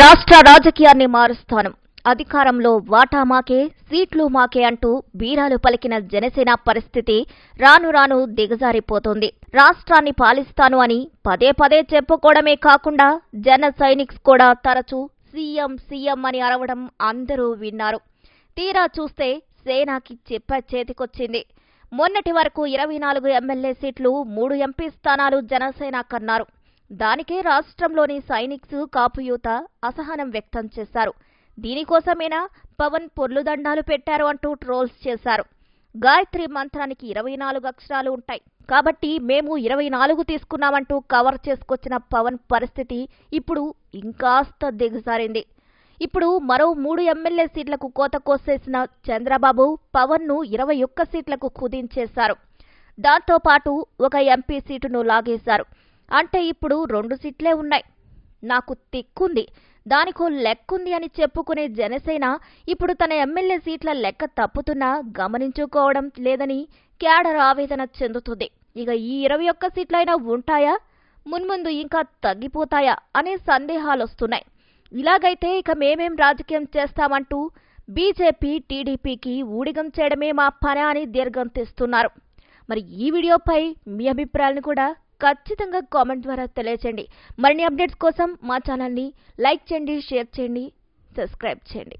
రాష్ట్ర రాజకీయాన్ని మారుస్తాను. అధికారంలో వాటా మాకే సీట్లు మాకే అంటూ బీరాలు పలికిన జనసేన పరిస్థితి రాను రాను దిగజారిపోతోంది. రాష్ట్రాన్ని పాలిస్తాను అని పదే పదే చెప్పుకోవడమే కాకుండా జన సైనిక్స్ కూడా తరచూ సీఎం సీఎం అని అరవడం అందరూ విన్నారు. తీరా చూస్తే సేనాకి చెప్ప చేతికొచ్చింది. మొన్నటి వరకు ఇరవై నాలుగు ఎమ్మెల్యే సీట్లు మూడు ఎంపీ స్థానాలు జనసేన కన్నారు. దానికే రాష్ట్రంలోని సైనిక్స్ కాపు యూత అసహనం వ్యక్తం చేశారు. దీనికోసమేనా పవన్ పొర్లుదండాలు పెట్టారు అంటూ ట్రోల్స్ చేశారు. గాయత్రి మంత్రానికి ఇరవై నాలుగు అక్షరాలు ఉంటాయి. కాబట్టి మేము ఇరవై నాలుగు తీసుకున్నామంటూ కవర్ చేసుకొచ్చిన పవన్ పరిస్థితి ఇప్పుడు ఇంకాస్త దిగజారింది. ఇప్పుడు మరో మూడు ఎమ్మెల్యే సీట్లకు కోత కోసేసిన చంద్రబాబు పవన్ను ఇరవై ఒక్క సీట్లకు కుదించేశారు. దాంతో పాటు ఒక ఎంపీ సీటును లాగేశారు. అంటే ఇప్పుడు రెండు సీట్లే ఉన్నాయి. నాకు తిక్కుంది. దానికో లెక్కుంది అని చెప్పుకునే జనసేన ఇప్పుడు తన ఎమ్మెల్యే సీట్ల లెక్క తప్పుతున్నా గమనించుకోవడం లేదని క్యాడర్ ఆవేదన చెందుతుంది. ఇక ఈ ఇరవై ఒక్క సీట్లైనా ఉంటాయా? మున్ముందు ఇంకా తగ్గిపోతాయా అనే సందేహాలొస్తున్నాయి. ఇలాగైతే ఇక మేమేం రాజకీయం చేస్తామంటూ బీజేపీ టీడీపీకి ఊడిగం చేయడమే మా పని అని దీర్ఘం తీస్తున్నారు. మరి ఈ వీడియోపై మీ అభిప్రాయాలను కూడా ఖచ్చితంగా కామెంట్ ద్వారా తెలియచేయండి. మరిన్ని అప్డేట్స్ కోసం మా ఛానల్ని లైక్ చేయండి షేర్ చేయండి సబ్స్క్రైబ్ చేయండి.